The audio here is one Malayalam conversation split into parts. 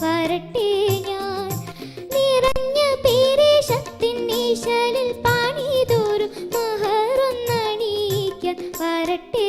വരട്ടെ ഞാൻ. നിറഞ്ഞ പേരേശത്തിൻ ഈശലിൽ പാണിതോറും മഹറൊന്നണീക്കാൻ വരട്ടെ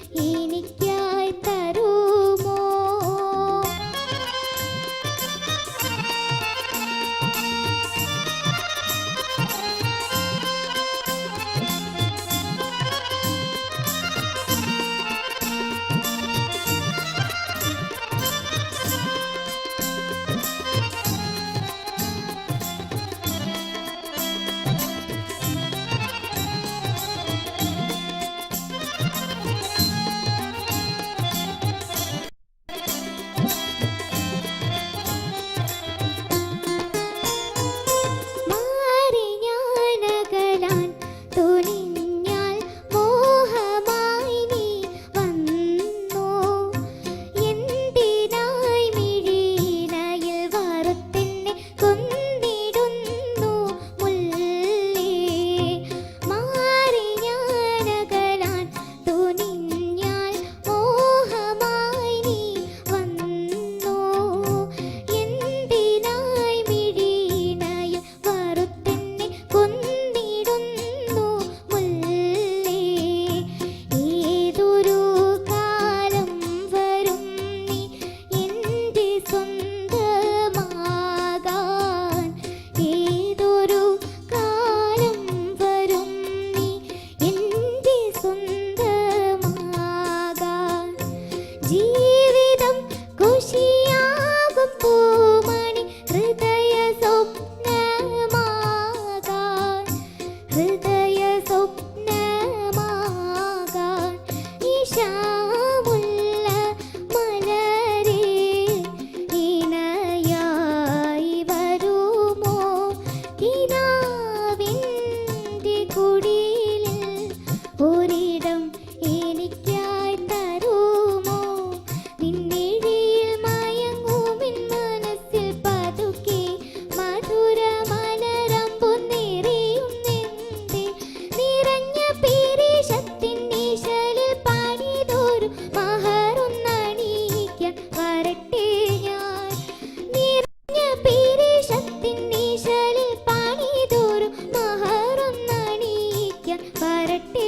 பரட்டே